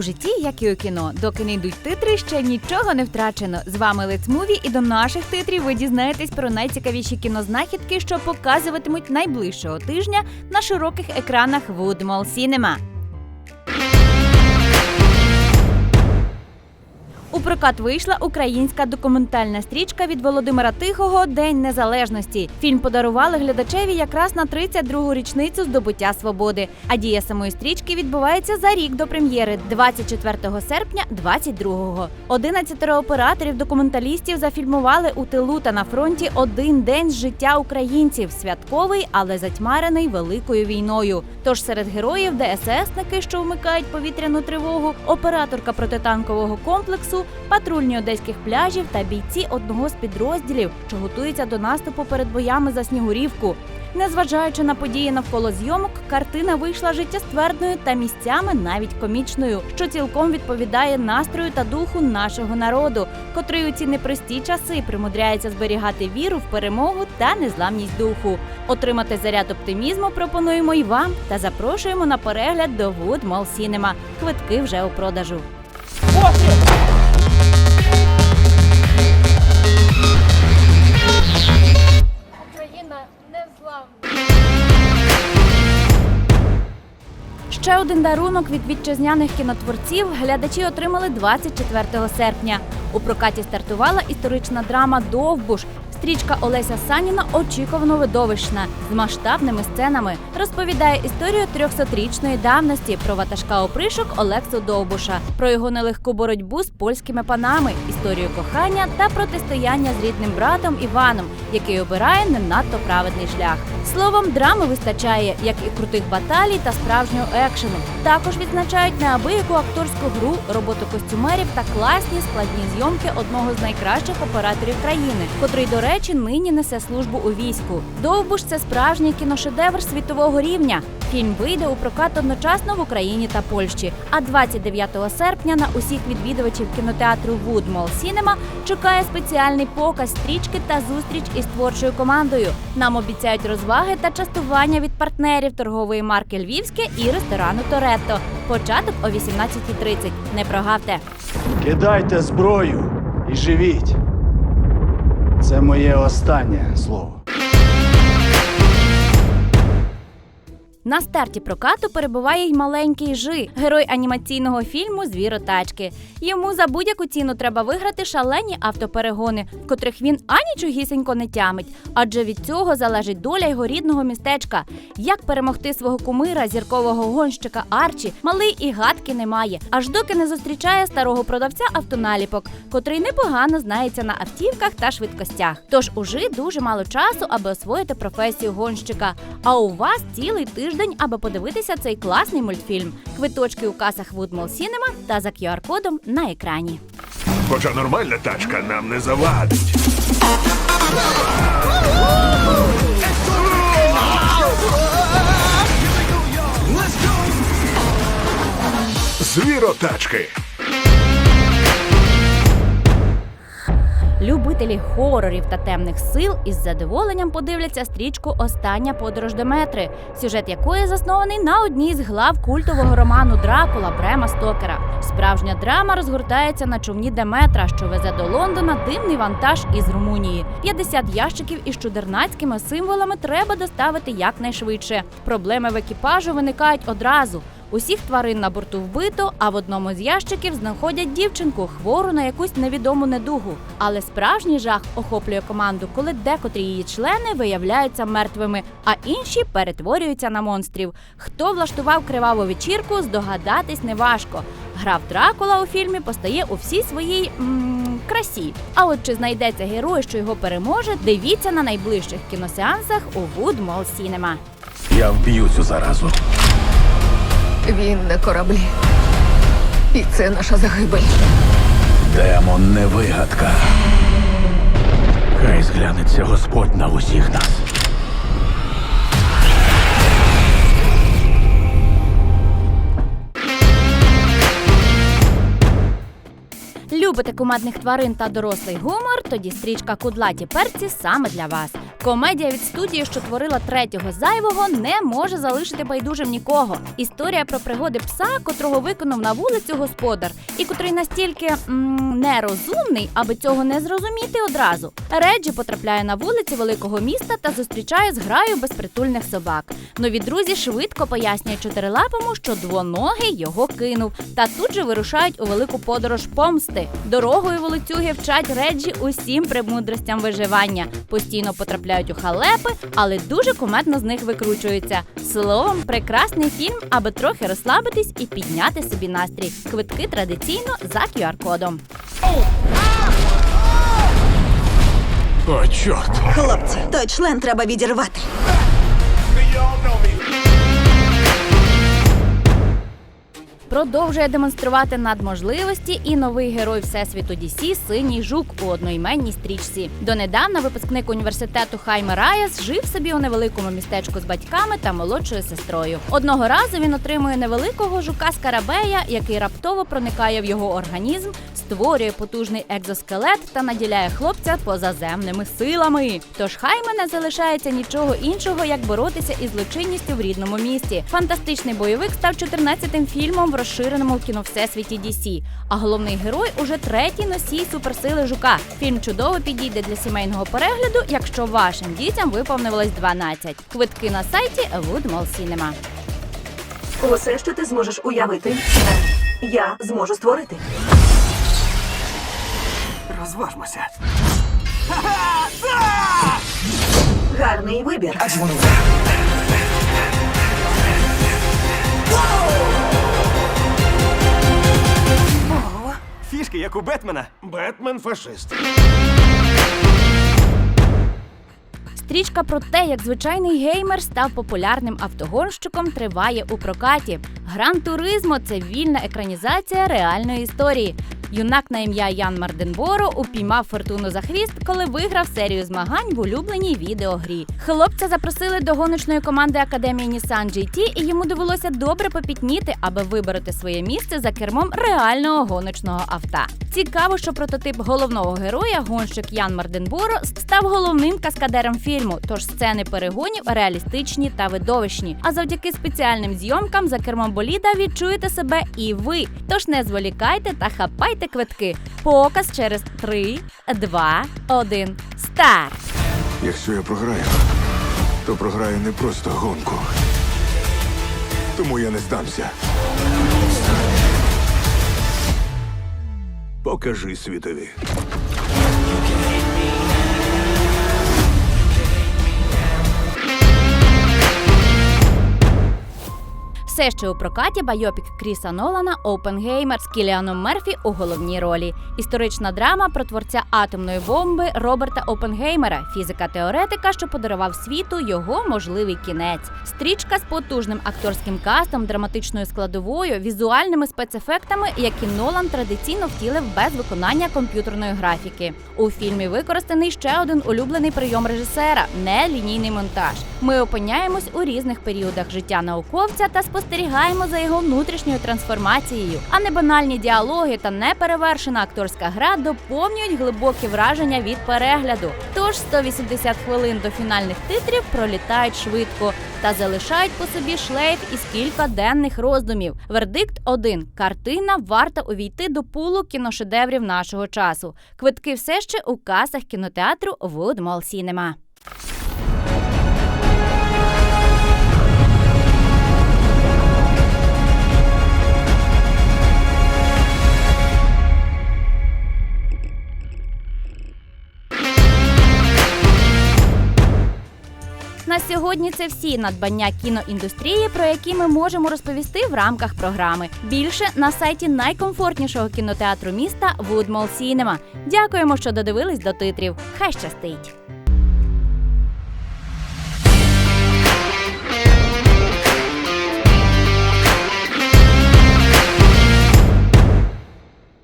У житті, як і у кіно, доки не йдуть титри, ще нічого не втрачено. З вами Лицмуві, і до наших титрів ви дізнаєтесь про найцікавіші кінознахідки, що показуватимуть найближчого тижня на широких екранах Woodmall Cinema. Прокат вийшла українська документальна стрічка від Володимира Тихого День Незалежності. Фільм подарували глядачеві якраз на 32-гу річницю здобуття свободи. А дія самої стрічки відбувається за рік до прем'єри 24 серпня 22-го. 11 операторів документалістів зафільмували у тилу та на фронті один день з життя українців, святковий, але затьмарений великою війною. Тож серед героїв ДССники, що вмикають повітряну тривогу, операторка протитанкового комплексу, патрульні одеських пляжів та бійці одного з підрозділів, що готуються до наступу перед боями за Снігурівку. Незважаючи на події навколо зйомок, картина вийшла життєствердною та місцями навіть комічною, що цілком відповідає настрою та духу нашого народу, котрий у ці непрості часи примудряється зберігати віру в перемогу та незламність духу. Отримати заряд оптимізму пропонуємо і вам та запрошуємо на перегляд до Wood Mall Cinema. Квитки вже у продажу. Ще один дарунок від вітчизняних кінотворців глядачі отримали 24 серпня. У прокаті стартувала історична драма Довбуш. Стрічка Олеся Саніна очікувано видовищна з масштабними сценами. Розповідає історію 300-річної давності про ватажка опришок Олексу Довбуша, про його нелегку боротьбу з польськими панами, історію кохання та протистояння з рідним братом Іваном, який обирає не надто праведний шлях. Словом, драми вистачає, як і крутих баталій та справжнього екшену. Також відзначають неабияку акторську гру, роботу костюмерів та класні складні зйомки одного з найкращих операторів країни, котрий, до речі, нині несе службу у війську. Довбуш це справжній кіношедевр світового рівня. Фільм вийде у прокат одночасно в Україні та Польщі. А 29 серпня на усіх відвідувачів кінотеатру Woodmall Cinema чекає спеціальний показ стрічки та зустріч із творчою командою. Нам обіцяють розваги та частування від партнерів торгової марки Львівське і ресторану Торетто. Початок о 18.30. Не прогавте. Кидайте зброю і живіть. Це моє останнє слово. На старті прокату перебуває й маленький Жи, герой анімаційного фільму Звіротачки. Йому за будь-яку ціну треба виграти шалені автоперегони, котрих він анічогісенько не тямить. Адже від цього залежить доля його рідного містечка. Як перемогти свого кумира, зіркового гонщика Арчі, малий і гадки не має, аж доки не зустрічає старого продавця автоналіпок, котрий непогано знається на автівках та швидкостях. Тож у Жи дуже мало часу, аби освоїти професію гонщика. А у вас цілий тиждень, аби подивитися цей класний мультфільм. Квиточки у касах Woodmall Cinema та за QR-кодом на екрані. Хоча нормальна тачка нам не завадить. Звіротачки. Любителі хорорів та темних сил із задоволенням подивляться стрічку Остання подорож до метри, сюжет якої заснований на одній з глав культового роману Дракула Брема Стокера. Справжня драма розгортається на човні Деметра, що везе до Лондона дивний вантаж із Румунії. 50 ящиків із чудернацькими символами треба доставити якнайшвидше. Проблеми в екіпажу виникають одразу. Усіх тварин на борту вбито, а в одному з ящиків знаходять дівчинку, хвору на якусь невідому недугу. Але справжній жах охоплює команду, коли декотрі її члени виявляються мертвими, а інші перетворюються на монстрів. Хто влаштував криваву вечірку, здогадатись неважко. Граф Дракула у фільмі постає у всій своїй м- красі. А от чи знайдеться герой, що його переможе, дивіться на найближчих кіносеансах у Woodmall Cinema. Я вб'ю цю заразу. Він на кораблі. І це наша загибель. Демон не вигадка. Хай зглянеться Господь на усіх нас. Любите кумедних тварин та дорослий гумор? Тоді стрічка Кудлаті перці саме для вас. Комедія від студії, що творила третього зайвого, не може залишити байдужим нікого. Історія про пригоди пса, котрого виконав на вулицю господар, і котрий настільки м, нерозумний, аби цього не зрозуміти одразу. Реджі потрапляє на вулиці великого міста та зустрічає зграю безпритульних собак. Нові друзі швидко пояснюють чотирилапому, що двоногий його кинув, та тут же вирушають у велику подорож помсти. Дорогою волоцюги вчать Реджі усім премудростям виживання. Постійно потрапляють у халепи, але дуже кумедно з них викручуються. Словом, прекрасний фільм, аби трохи розслабитись і підняти собі настрій. Квитки традиційно за QR-кодом. О, чорт. Хлопці, той член треба відірвати. Продовжує демонструвати надможливості і новий герой всесвіту DC синій жук у одноіменній стрічці. Донедавна випускник університету Хайме Раяс жив собі у невеликому містечку з батьками та молодшою сестрою. Одного разу він отримує невеликого жука Скарабея, який раптово проникає в його організм, створює потужний екзоскелет та наділяє хлопця позаземними силами. Тож Хайме не залишається нічого іншого, як боротися із злочинністю в рідному місті. Фантастичний бойовик став 14-тим фільмом в розширеному кіновсесвіті DC. А головний герой уже третій носій суперсили жука. Фільм чудово підійде для сімейного перегляду, якщо вашим дітям виповнилось 12. Квитки на сайті Woodmall Cinema. Усе, що ти зможеш уявити, я зможу створити. Розважмося. Гарний вибір. Фішки, як у Бетмена. Бетмен фашист. Стрічка про те, як звичайний геймер став популярним автогонщиком, триває у прокаті. Гран Туризмо це вільна екранізація реальної історії. Юнак на ім'я Ян Марденборо упіймав фортуну за хвіст, коли виграв серію змагань в улюбленій відеогрі. Хлопця запросили до гоночної команди академії Nissan GT, і йому довелося добре попітніти, аби вибороти своє місце за кермом реального гоночного авто. Цікаво, що прототип головного героя, гонщик Ян Марденборо, став головним каскадером фільму. Тож сцени перегонів реалістичні та видовищні. А завдяки спеціальним зйомкам за кермом боліда відчуєте себе і ви. Тож не зволікайте та хапайте квитки. Показ через 3, 2, 1, старт! Якщо я програю, то програю не просто гонку. Тому я не здамся. Покажи світові. Все ще у прокаті байопік Кріса Нолана Опенгеймер з Кіліаном Мерфі у головній ролі. Історична драма про творця атомної бомби Роберта Опенгеймера, фізика-теоретика, що подарував світу його можливий кінець. Стрічка з потужним акторським кастом, драматичною складовою, візуальними спецефектами, які Нолан традиційно втілив без виконання комп'ютерної графіки. У фільмі використаний ще один улюблений прийом режисера нелінійний монтаж. Ми опиняємось у різних періодах життя науковця та спостерігаємо за його внутрішньою трансформацією. А не банальні діалоги та неперевершена акторська гра доповнюють глибокі враження від перегляду. Тож 180 хвилин до фінальних титрів пролітають швидко та залишають по собі шлейф із кількаденних роздумів. Вердикт 1. Картина варта увійти до пулу кіношедеврів нашого часу. Квитки все ще у касах кінотеатру Woodmall Cinema. Сьогодні це всі надбання кіноіндустрії, про які ми можемо розповісти в рамках програми. Більше на сайті найкомфортнішого кінотеатру міста Woodmall Cinema. Дякуємо, що додивились до титрів. Хай щастить!